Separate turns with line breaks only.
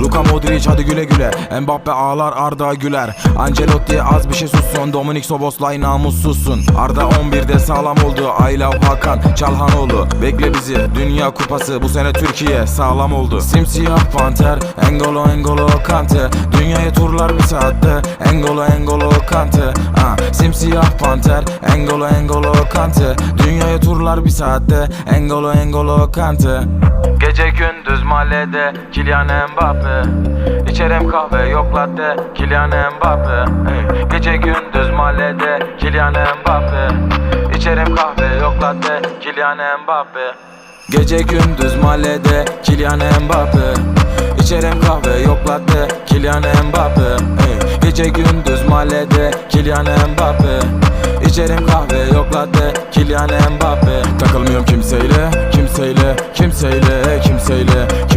Luka Modric hadi güle güle. Mbappe ağlar Arda güler. Ancelotti az bir şey sussun. Dominik Soboslay namussuzsun. Arda 11'de sağlam oldu. Love Hakan Çalhanoğlu. Bekle bizi. Dünya Kupası bu sene Türkiye sağlam oldu. Simsiyah panter Engolo Engolo Kante. Dünyayı turlar bir saatte. Engolo Engolo Kante. Ah, Simsiyah panter Engolo Engolo Kante. Dünyayı turlar bir saatte. Engolo Engolo Kante Gece gündüz mahallede Kylian Mbappe. İçerim kahve yok latte Kylian Mbappe. Ey, Gece gündüz mahallede Kylian Mbappe. İçerim kahve yok latte Kylian Mbappe. Gece gündüz mahallede Kylian Mbappe. İçerim kahve yok latte Kylian Mbappe. Ey, Gece gündüz mahallede Kylian Mbappe. İçerim kahve yok latte Kylian Mbappe. Takılmıyorum kimseyle kimseyle kimseyle kimseyle